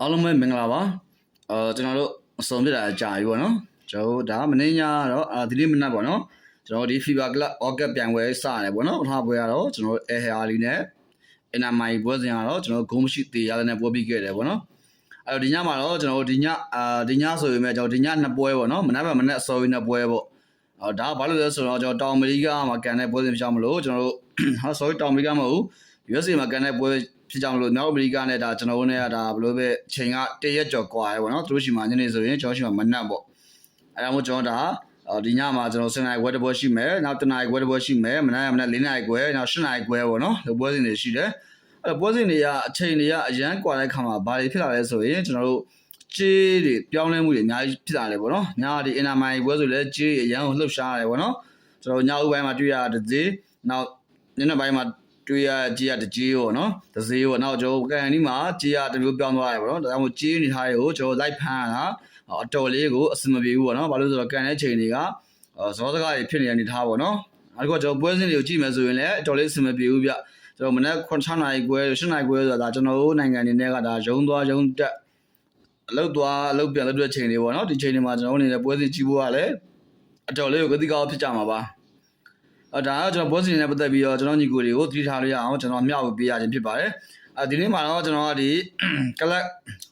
အားလုံးပဲမင်္ဂလာပါအာကျွန်တော်တို့အစုံပြတာအကြာပြီပေါ့နော်ကျွန်တော်တို့ဒါမနေ့ညကတော့အာဒီနေ့မနက်ပေါ့နော်ကျွန်တော်တို့ဒီ Fever Club Orchid ပြိုင်ပွဲစရတယ်ပေါ့နော်ပထမပွဲကတော့ကျွန်တော်တို့ Air Hair လေးနဲ့ NMI ပွဲစဉ်ကတော့ကျွန်တော်တို့ဂုံးမရှိသေးရတဲ့နဲ့ပွဲပြီးခဲ့တယ်ပေါ့နော်အဲ့တော့ဒီညမှာတော့ကျွန်တော်တို့ဒီညအာဒီညဆိုရင်ပဲကျွန်တော်ဒီညနှစ်ပွဲပေါ့နော်မနက်ဖြန်မနက်အစောကြီးနှစ်ပွဲပေါ့အော်ဒါဘာလို့လဲဆိုတော့ကျွန်တော်တောင်အမေရိကမှာကန်တဲ့ပွဲစဉ်ဖြစ်ကြမလို့ကျွန်တော်တို့ဟာ sorry တောင်အမေရိကမဟုတ်ဘူး USA မှာကန်တဲ့ပွဲ ဖြစ်ကြောင်လို့မြောက်အမေရိကနဲ့ဒါကျွန်တော်တို့နဲ့ကဒါဘယ်လိုပဲချိန်ကတရက်ကျော်ကွာရဲပေါ့နော်သူတို့ရှိမှညနေဆိုရင်ကျွန်တော်ရှိမှမနက်ပေါ့အဲဒါမို့ကျွန်တော်ဒါအော်ဒီညမှာကျွန်တော်7နာရီခွဲတစ်ပွဲရှိမယ်နောက်7နာရီခွဲတစ်ပွဲရှိမယ်မနက်မနက်4နာရီခွဲနောက်8နာရီခွဲပေါ့နော်ဒီပွဲစဉ်တွေရှိတယ်အဲ့တော့ပွဲစဉ်တွေကအချိန်တွေကအရန်ကွာတဲ့ခါမှာဘာတွေဖြစ်လာလဲဆိုရင်ကျွန်တော်တို့ကြေးတွေပြောင်းလဲမှုတွေအများကြီးဖြစ်လာတယ်ပေါ့နော်ညာဒီအင်နာမိုင်ပွဲဆိုလဲကြေးတွေအရန်ကိုလှုပ်ရှားရတယ်ပေါ့နော်ကျွန်တော်ညဥ်ပိုင်းမှာတွေ့ရတဲ့ဈေးနောက်ညနေပိုင်းမှာ တွေ့ရကြီးရတကြီးပေါ့နော်ဒဇေးပေါ့နောက်ကျွန်တော်ကန်ဒီမှာကြီးရတမျိုးပြောင်းသွားတယ်ပေါ့နော်ဒါကြောင့်မို့ကြီးနေထားတွေကိုကျွန်တော်လိုက်ဖမ်းရတာအတော်လေးကိုအဆင်မပြေဘူးပေါ့နော်ဘာလို့လဲဆိုတော့ကန်တဲ့ချိန်တွေကဇောစကားတွေဖြစ်နေတဲ့အနေထားပေါ့နော်အခုကကျွန်တော်ပွဲစဉ်တွေကိုကြည့်မယ်ဆိုရင်လည်းအတော်လေးအဆင်မပြေဘူးဗျကျွန်တော်မနေ့9နာရီခွဲ10နာရီခွဲဆိုတာဒါကျွန်တော်တို့နိုင်ငံအနေနဲ့ကဒါရုံသွားရုံတက်အလုပ်သွားအလုပ်ပြန်လုပ်တဲ့ချိန်တွေပေါ့နော်ဒီချိန်တွေမှာကျွန်တော်တို့အနေနဲ့ပွဲစဉ်ကြည့်ဖို့ကလည်းအတော်လေးကိုဂတိကောက်ဖြစ်ကြမှာပါ အဲဒါကကျွန်တော်ဘောစီနဲ့ပတ်သက်ပြီးတော့ကျွန်တော်ညီကိုတွေကိုသတိထားလို့ရအောင်ကျွန်တော်မျှဝေပေးရခြင်းဖြစ်ပါတယ်အဲဒီနေ့မှာတော့ကျွန်တော်ကဒီကလပ်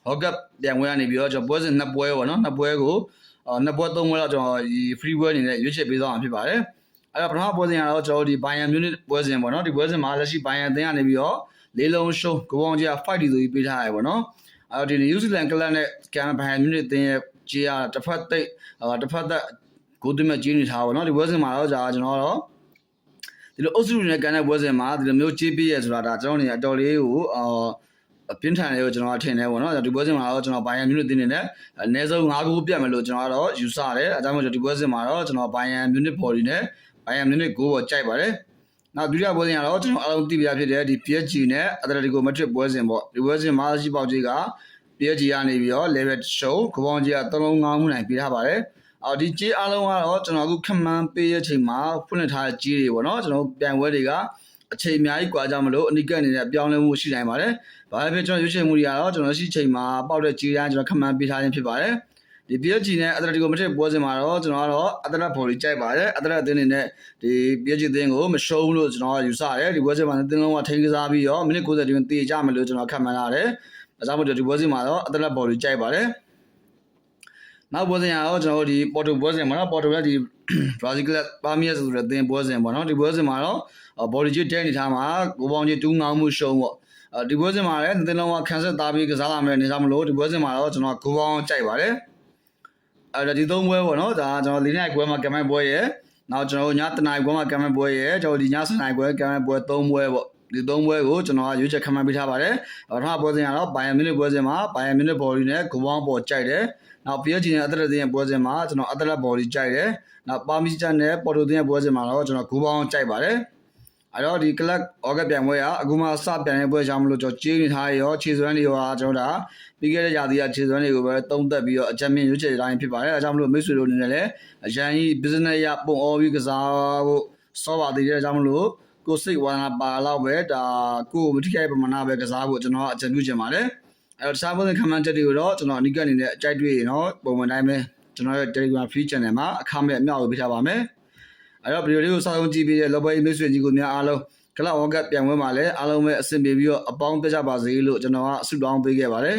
ဟော့ကပ်ပြန်ဝင်ကနေပြီးတော့ကျွန်တော်ပွဲစဉ်နှစ်ပွဲပေါ့နော်နှစ်ပွဲကိုအော်နှစ်ပွဲသုံးပွဲတော့ကျွန်တော်ဒီ free ပွဲအနေနဲ့ရွေးချယ်ပေးသွားမှာဖြစ်ပါတယ်အဲ့တော့ပထမပွဲစဉ်ကတော့ကျွန်တော်ဒီ Bayern Munich ပွဲစဉ်ပေါ့နော်ဒီပွဲစဉ်မှာလက်ရှိ Bayern အသင်းကနေပြီးတော့လေးလုံးရှုံးကိုပေါင်းကြီးက5တီဆိုပြီးပေးထားရပေါ့နော်အဲ့တော့ဒီ New Zealand ကလပ်နဲ့ Can Bayern Munich အသင်းရဲ့ကြီးရတစ်ဖက်သိပ်တစ်ဖက်သက်ဂိုးသွင်းမဲ့ကြီးနေထားပါတော့ဒီပွဲစဉ်မှာတော့ကြာကျွန်တော်ကတော့ ဒီလိုအုပ်စုတွေနဲ့ကန်တဲ့ပွဲစဉ်မှာဒီလိုမျိုးကြီးပေးရဆိုတာဒါကျွန်တော်နေအတော်လေးကိုအာပြင်းထန်တယ်ကိုကျွန်တော်ထင်တယ်ပေါ့နော်ဒီပွဲစဉ်မှာတော့ကျွန်တော်ဘိုင်ယန်မြူနစ်တင်းနေနဲ့အနည်းဆုံး၅ဂိုးပြတ်မယ်လို့ကျွန်တော်ကတော့ယူဆတယ်အဲဒါကြောင့်မို့ဒီပွဲစဉ်မှာတော့ကျွန်တော်ဘိုင်ယန်မြူနစ်ဘော်ဒီနဲ့ဘိုင်ယန်မြူနစ်ဂိုးပေါ်ကြိုက်ပါတယ်နောက်ဒုတိယပွဲစဉ်ကတော့ကျွန်တော်အားလုံးသိပြဖြစ်တဲ့ဒီ PSG နဲ့ Atletico Madrid ပွဲစဉ်ပေါ့ဒီပွဲစဉ်မှာရှိပေါက်ကြီးက PSG ကနေပြီးတော့ level show ကပောင်းကြီးက3လုံး9မှုနိုင်ပြထားပါတယ် အော်ဒီကြေးအားလုံးကတော့ကျွန်တော်တို့ခမန်းပေးရဲ့ချိန်မှာဖွင့်လှစ်ထားတဲ့ကြေးတွေပေါ့နော်ကျွန်တော်ပြိုင်ပွဲတွေကအချိန်အများကြီးကွာကြမလို့အနိကအနေနဲ့ပြောင်းလဲမှုရှိနိုင်ပါတယ်။ဘာဖြစ်ကျွန်တော်ရွေးချယ်မှုတွေကတော့ကျွန်တော်ရှိချိန်မှာပေါက်တဲ့ကြေးတိုင်းကျွန်တော်ခမန်းပေးထားခြင်းဖြစ်ပါတယ်။ဒီ PSG နဲ့ Atletico Madrid ပွဲစဉ်မှာတော့ကျွန်တော်ကတော့ Atletico ဘော်လီကြိုက်ပါတယ် Atletico အသင်းအနေနဲ့ဒီ PSG အသင်းကိုမရှုံးလို့ကျွန်တော်ယူဆတယ်ဒီပွဲစဉ်မှာအသင်းလုံးကထိန်းကစားပြီးတော့မိနစ်90အတွင်းတည်ကြမယ်လို့ကျွန်တော်ခန့်မှန်းထားတယ်အဲဒါကြောင့်မို့ဒီပွဲစဉ်မှာတော့ Atletico ဘော်လီကြိုက်ပါတယ် နောက်ပွဲစဉ်ကတော့ကျွန်တော်တို့ဒီပေါ်တူပွဲစဉ်မှာတော့ပေါ်တူကဒီ Brazil Club Palmeiras ဆိုတဲ့အသင်းပွဲစဉ်ပေါ့နော်ဒီပွဲစဉ်မှာတော့ဘော်ဒီဂျစ်တဲနေထားမှာကိုပေါင်းကြီးတူးငောင်းမှုရှုံးပေါ့ဒီပွဲစဉ်မှာလည်းသင်းလုံးကခံဆက်သားပြီးကစားလာမယ်နေကြမလို့ဒီပွဲစဉ်မှာတော့ကျွန်တော်ကိုပေါင်းကြိုက်ပါတယ်အဲ့ဒါဒီသုံးပွဲပေါ့နော်ဒါကျွန်တော်၄နိုင်ပွဲမှာကမိုင်းပွဲရယ်နောက်ကျွန်တော်ညတနိုင်ပွဲမှာကမိုင်းပွဲရယ်ကျွန်တော်ဒီညစနိုင်ပွဲကမိုင်းပွဲ၃ပွဲပေါ့ ဒီသုံးပွဲကိုကျွန်တော်ကရွေးချယ်ခံမှန်းပေးထားပါတယ်ပထမပွဲစဉ်ကတော့ဘိုင်ယန်မြူနစ်ပွဲစဉ်မှာဘိုင်ယန်မြူနစ်ဘော်ဒီနဲ့ကိုပေါင်းပေါ်ကြိုက်တယ်နောက် PSG နဲ့အသက်လက်တင်ရဲ့ပွဲစဉ်မှာကျွန်တော်အသက်လက်ဘော်ဒီကြိုက်တယ်နောက်ပါမီချန်နဲ့ပေါ်တိုတင်ရဲ့ပွဲစဉ်မှာတော့ကျွန်တော်ဂိုးပေါင်းကြိုက်ပါတယ်အဲ့တော့ဒီကလပ်အော်ဂတ်ပြန်ပွဲကအခုမှစပြန်တဲ့ပွဲကြောင့်မလို့ကျွန်တော်ကြေးနေထားရောခြေစွမ်းတွေရောကျွန်တော်ဒါပြီးခဲ့တဲ့ရာသီကခြေစွမ်းတွေကိုပဲတုံးသက်ပြီးတော့အကြမ်းမြင့်ရွေးချယ်တိုင်းဖြစ်ပါတယ်အဲကြောင့်မလို့မိတ်ဆွေတို့အနေနဲ့လည်းအရန်ကြီး business ရပုံအော်ပြီးကစားဖို့စောပါသေးတဲ့အကြောင်းမလို့ ကိုစိတ်ဝါဒနာပါတော့ပဲဒါကိုမထိခိုက်ပမာဏပဲကစားဖို့ကျွန်တော်အကြံပြုချင်ပါတယ်အဲ့တော့တခြားဘုရင်ခမန်ချက်တွေကိုတော့ကျွန်တော်အနိကအနေနဲ့အကြိုက်တွေ့ရင်တော့ပုံမှန်တိုင်းပဲကျွန်တော်ရဲ့ Telegram free channel မှာအခမဲ့အမြောက်ဝေပေးထားပါမယ်အဲ့တော့ဗီဒီယိုလေးကိုစောင့်ကြည့်ပြီးတဲ့ Lobby မိတ်ဆွေကြီးကိုများအားလုံးကလပ်ဝေါကတ်ပြန်ဝဲမှာလည်းအားလုံးပဲအဆင်ပြေပြီးတော့အပေါင်းပြကြပါစေလို့ကျွန်တော်ကဆုတောင်းပေးခဲ့ပါတယ်